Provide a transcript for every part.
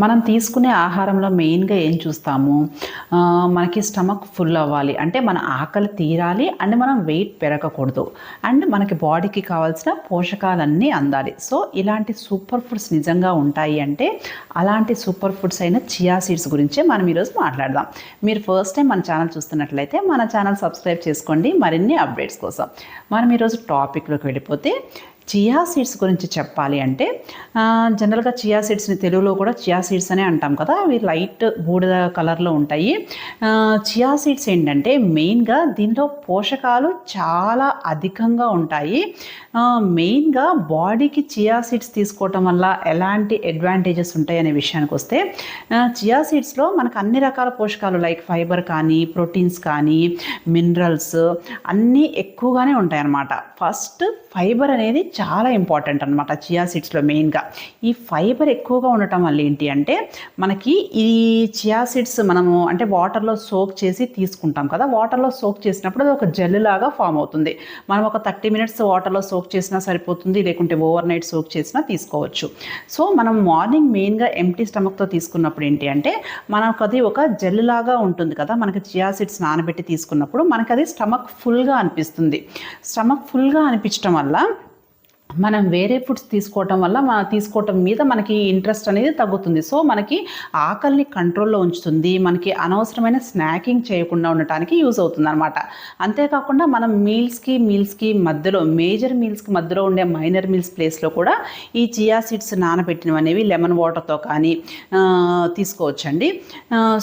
మనం తీసుకునే ఆహారంలో మెయిన్గా ఏం చూస్తాము? మనకి స్టమక్ ఫుల్ అవ్వాలి. అంటే మన ఆకలి తీరాలి అండ్ మనం వెయిట్ పెరగకూడదు. అండ్ మనకి బాడీకి కావాల్సిన పోషకాలన్నీ అందాలి. సో ఇలాంటి సూపర్ ఫుడ్స్ నిజంగా ఉంటాయి అంటే అలాంటి సూపర్ ఫుడ్స్ అయిన చియా సీడ్స్ గురించే మనం ఈరోజు మాట్లాడదాం. మీరు ఫస్ట్ టైం మన ఛానల్ చూస్తున్నట్లయితే మన ఛానల్ సబ్స్క్రైబ్ చేసుకోండి. మరిన్ని అప్డేట్స్ కోసం. మనం ఈరోజు టాపిక్లోకి వెళ్ళిపోతే చియా సీడ్స్ గురించి చెప్పాలి అంటే జనరల్గా చియా సీడ్స్ని తెలుగులో కూడా చియా సీడ్స్ అనే అంటాం కదా అవి లైట్ బూడిద కలర్లో ఉంటాయి. చియా సీడ్స్ ఏంటంటే మెయిన్గా దీనిలో పోషకాలు చాలా అధికంగా ఉంటాయి. మెయిన్గా బాడీకి చియా సీడ్స్ తీసుకోవటం వల్ల ఎలాంటి అడ్వాంటేజెస్ ఉంటాయి అనే విషయానికి వస్తే చియా సీడ్స్లో మనకు అన్ని రకాల పోషకాలు లైక్ ఫైబర్ కానీ ప్రోటీన్స్ కానీ మినరల్స్ అన్నీ ఎక్కువగానే ఉంటాయి అన్నమాట ఫస్ట్ ఫైబర్ అనేది చాలా ఇంపార్టెంట్ అనమాట చియా సీడ్స్లో మెయిన్గా ఈ ఫైబర్ ఎక్కువగా ఉండటం వల్ల ఏంటి అంటే మనకి ఈ చియా సీడ్స్ మనము అంటే వాటర్లో సోక్ చేసి తీసుకుంటాం కదా వాటర్లో సోక్ చేసినప్పుడు అది ఒక జెల్ లాగా ఫామ్ అవుతుంది. మనం ఒక థర్టీ మినిట్స్ వాటర్లో సోక్ చేసినా సరిపోతుంది లేకుంటే ఓవర్ నైట్ సోక్ చేసినా తీసుకోవచ్చు. సో మనం మార్నింగ్ మెయిన్గా ఎంటీ స్టమక్తో తీసుకున్నప్పుడు ఏంటి అంటే మనకు అది ఒక జెల్ లాగా ఉంటుంది కదా మనకి చియా సీడ్స్ నానబెట్టి తీసుకున్నప్పుడు మనకి అది స్టమక్ ఫుల్గా అనిపిస్తుంది. స్టమక్ ఫుల్గా అనిపించడం వల్ల మనం వేరే ఫుడ్స్ తీసుకోవటం వల్ల మన తీసుకోవటం మీద మనకి ఇంట్రెస్ట్ అనేది తగ్గుతుంది. సో మనకి ఆకలిని కంట్రోల్లో ఉంచుతుంది. మనకి అనవసరమైన స్నాకింగ్ చేయకుండా ఉండటానికి యూజ్ అవుతుంది అనమాట అంతేకాకుండా మనం మీల్స్కి మీల్స్కి మధ్యలో మేజర్ మీల్స్కి మధ్యలో ఉండే మైనర్ మీల్స్ ప్లేస్లో కూడా ఈ చియా సీడ్స్ నానబెట్టినవి అనేవి లెమన్ వాటర్తో కానీ తీసుకోవచ్చండి.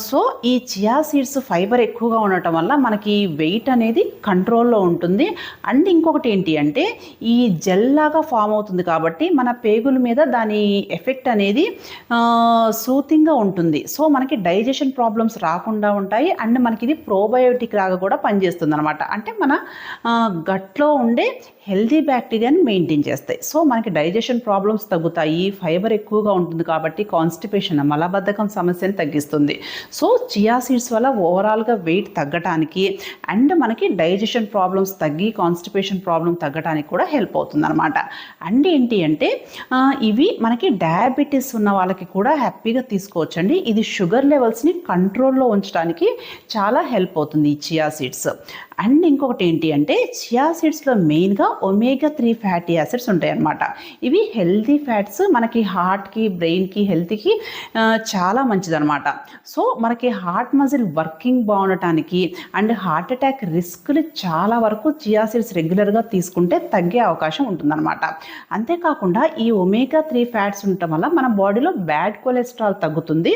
సో ఈ చియా సీడ్స్ ఫైబర్ ఎక్కువగా ఉండటం వల్ల మనకి వెయిట్ అనేది కంట్రోల్లో ఉంటుంది. అండ్ ఇంకొకటి ఏంటి అంటే ఈ జెల్ లాగా ఫామ్ అవుతుంది కాబట్టి మన పేగుల మీద దాని ఎఫెక్ట్ అనేది సూతింగ్గా ఉంటుంది. సో మనకి డైజెషన్ ప్రాబ్లమ్స్ రాకుండా ఉంటాయి. అండ్ మనకి ఇది ప్రోబయోటిక్ లాగా కూడా పనిచేస్తుంది అనమాట అంటే మన గట్లో ఉండే హెల్దీ బ్యాక్టీరియాని మెయింటైన్ చేస్తాయి. సో మనకి డైజెషన్ ప్రాబ్లమ్స్ తగ్గుతాయి ఫైబర్ ఎక్కువగా ఉంటుంది కాబట్టి కాన్స్టిపేషన్ మలబద్ధకం సమస్యని తగ్గిస్తుంది. సో చియా సీడ్స్ వల్ల ఓవరాల్గా వెయిట్ తగ్గటానికి అండ్ మనకి డైజెషన్ ప్రాబ్లమ్స్ తగ్గి కాన్స్టిపేషన్ ప్రాబ్లం తగ్గటానికి కూడా హెల్ప్ అవుతుంది అనమాట అండ్ ఏంటి అంటే ఇవి మనకి డయాబెటీస్ ఉన్న వాళ్ళకి కూడా హ్యాపీగా తీసుకోవచ్చండి. ఇది షుగర్ లెవెల్స్ని కంట్రోల్లో ఉంచడానికి చాలా హెల్ప్ అవుతుంది ఈ చియా సీడ్స్. అండ్ ఇంకొకటి ఏంటి అంటే చియా సీడ్స్లో మెయిన్గా ఒమేగా త్రీ ఫ్యాటీ యాసిడ్స్ ఉంటాయన్నమాట. ఇవి హెల్తీ ఫ్యాట్స్ మనకి హార్ట్కి బ్రెయిన్కి హెల్త్కి చాలా మంచిదన్నమాట. సో మనకి హార్ట్ మజిల్ వర్కింగ్ బాగుండటానికి అండ్ హార్ట్ అటాక్ రిస్క్లు చాలా వరకు చియా సీడ్స్ రెగ్యులర్గా తీసుకుంటే తగ్గే అవకాశం ఉంటుందన్నమాట. అంతేకాకుండా ఈ ఒమేగా త్రీ ఫ్యాట్స్ ఉండటం వల్ల మన బాడీలో బ్యాడ్ కొలెస్ట్రాల్ తగ్గుతుంది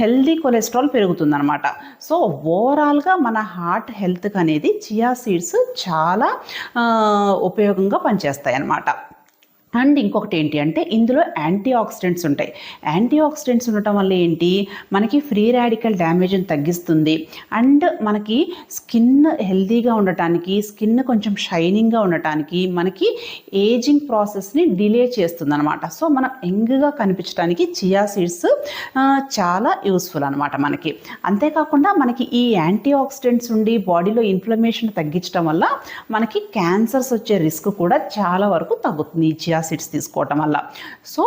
హెల్దీ కొలెస్ట్రాల్ పెరుగుతుందన్నమాట. సో ఓవరాల్గా మన హార్ట్ హెల్త్కి అనేది చియా సీడ్స్ చాలా ఉపయోగ ఉపయోగంగా పనిచేస్తాయి అన్నమాట అండ్ ఇంకొకటి ఏంటి అంటే ఇందులో యాంటీ ఆక్సిడెంట్స్ ఉంటాయి. యాంటీ ఆక్సిడెంట్స్ ఉండటం వల్ల ఏంటి? మనకి ఫ్రీ రాడికల్ డ్యామేజ్ని తగ్గిస్తుంది. అండ్ మనకి స్కిన్ హెల్తీగా ఉండటానికి స్కిన్ కొంచెం షైనింగ్గా ఉండటానికి మనకి ఏజింగ్ ప్రాసెస్ని డిలే చేస్తుంది అనమాట సో మనం యంగ్గా కనిపించడానికి చియా సీడ్స్ చాలా యూస్ఫుల్ అనమాట మనకి. అంతేకాకుండా మనకి ఈ యాంటీ ఆక్సిడెంట్స్ ఉండి బాడీలో ఇన్ఫ్లమేషన్ తగ్గించడం వల్ల మనకి క్యాన్సర్స్ వచ్చే రిస్క్ కూడా చాలా వరకు తగ్గుతుంది ఈ చియా సీడ్స్ తీసుకోవటం వల్ల. సో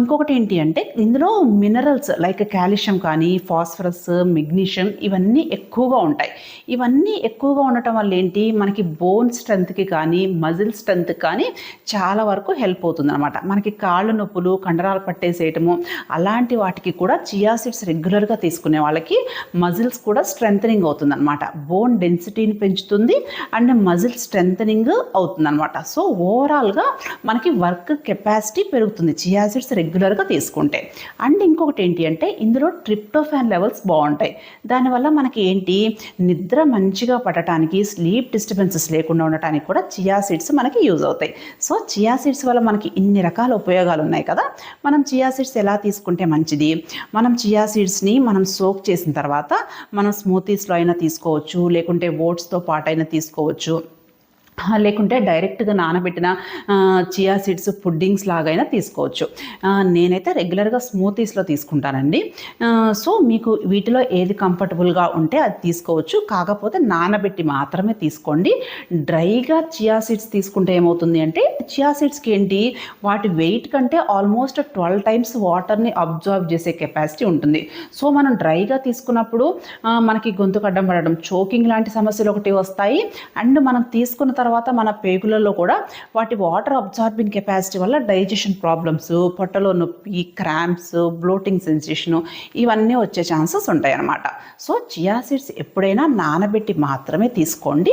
ఇంకొకటి ఏంటి అంటే ఇందులో మినరల్స్ లైక్ కాల్షియం కానీ ఫాస్ఫరస్ మెగ్నీషియం ఇవన్నీ ఎక్కువగా ఉంటాయి. ఇవన్నీ ఎక్కువగా ఉండటం వల్ల ఏంటి? మనకి బోన్ స్ట్రెంత్కి కానీ మజిల్ స్ట్రెంత్ కానీ చాలా వరకు హెల్ప్ అవుతుంది అనమాట మనకి కాళ్ళు నొప్పులు కండరాలు పట్టేసేయటము అలాంటి వాటికి కూడా చియా సీడ్స్ రెగ్యులర్గా తీసుకునే వాళ్ళకి మజిల్స్ కూడా స్ట్రెంథనింగ్ అవుతుంది అనమాట బోన్ డెన్సిటీని పెంచుతుంది అండ్ మజిల్ స్ట్రెంథనింగ్ అవుతుంది అనమాట సో ఓవరాల్గా మనకి మనకి వర్క్ కెపాసిటీ పెరుగుతుంది. చియా సీడ్స్ రెగ్యులర్గా తీసుకుంటే. అండ్ ఇంకొకటి ఏంటి అంటే ఇందులో ట్రిప్టోఫాన్ లెవెల్స్ బాగుంటాయి. దానివల్ల మనకి ఏంటి? నిద్ర మంచిగా పడటానికి స్లీప్ డిస్టర్బెన్సెస్ లేకుండా ఉండటానికి కూడా చియా సీడ్స్ మనకి యూజ్ అవుతాయి. సో చియా సీడ్స్ వల్ల మనకి ఇన్ని రకాల ఉపయోగాలు ఉన్నాయి కదా. మనం చియా సీడ్స్ ఎలా తీసుకుంటే మంచిది? మనం చియా సీడ్స్ని మనం సోక్ చేసిన తర్వాత మనం స్మూతీస్లో అయినా తీసుకోవచ్చు లేకుంటే ఓట్స్తో పాటైనా తీసుకోవచ్చు. లేకుంటే డైరెక్ట్గా నానబెట్టిన చియా సీడ్స్ పుడ్డింగ్స్ లాగైనా తీసుకోవచ్చు. నేనైతే రెగ్యులర్గా స్మూతీస్లో తీసుకుంటానండి. సో మీకు వీటిలో ఏది కంఫర్టబుల్గా ఉంటే అది తీసుకోవచ్చు. కాకపోతే నానబెట్టి మాత్రమే తీసుకోండి. డ్రైగా చియా సీడ్స్ తీసుకుంటే ఏమవుతుంది అంటే చియా సీడ్స్కి ఏంటి? వాటి వెయిట్ కంటే ఆల్మోస్ట్ ట్వెల్వ్ టైమ్స్ వాటర్ని అబ్జర్వ్ చేసే కెపాసిటీ ఉంటుంది. సో మనం డ్రైగా తీసుకున్నప్పుడు మనకి గొంతు కడ్డం పడడం చోకింగ్ లాంటి సమస్యలు ఒకటి వస్తాయి. అండ్ మనం తీసుకున్న తర్వాత తర్వాత మన పేగులలో కూడా వాటి వాటర్ అబ్జార్బింగ్ కెపాసిటీ వల్ల డైజెషన్ ప్రాబ్లమ్స్ పొట్టలో నొప్పి క్రాంప్స్ బ్లోటింగ్ సెన్సేషను ఇవన్నీ వచ్చే ఛాన్సెస్ ఉంటాయన్నమాట. సో చియా సీడ్స్ ఎప్పుడైనా నానబెట్టి మాత్రమే తీసుకోండి.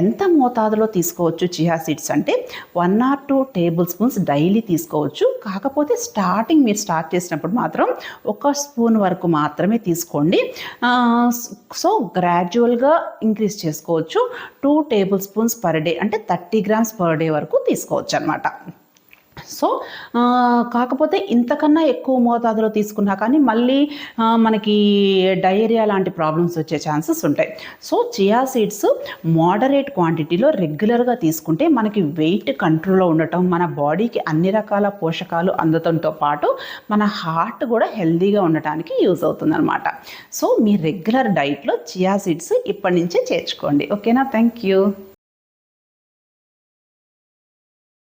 ఎంత మోతాదులో తీసుకోవచ్చు చియా సీడ్స్ అంటే one or two tablespoons daily తీసుకోవచ్చు. కాకపోతే స్టార్టింగ్ మీరు స్టార్ట్ చేసినప్పుడు మాత్రం ఒక స్పూన్ వరకు మాత్రమే తీసుకోండి. సో గ్రాడ్యువల్గా ఇంక్రీజ్ చేసుకోవచ్చు. Two tablespoons per day అంటే థర్టీ గ్రామ్స్ పర్ డే వరకు తీసుకోవచ్చు అనమాట సో కాకపోతే ఇంతకన్నా ఎక్కువ మోతాదులో తీసుకున్నా కానీ మళ్ళీ మనకి డయేరియా లాంటి ప్రాబ్లమ్స్ వచ్చే ఛాన్సెస్ ఉంటాయి. సో చియా సీడ్స్ మోడరేట్ క్వాంటిటీలో రెగ్యులర్గా తీసుకుంటే మనకి వెయిట్ కంట్రోల్లో ఉండటం మన బాడీకి అన్ని రకాల పోషకాలు అందటంతో పాటు మన హార్ట్ కూడా హెల్దీగా ఉండటానికి యూజ్ అవుతుందన్నమాట. సో మీ రెగ్యులర్ డైట్లో చియా సీడ్స్ ఇప్పటి నుంచే చేర్చుకోండి. ఓకేనా? Thank you.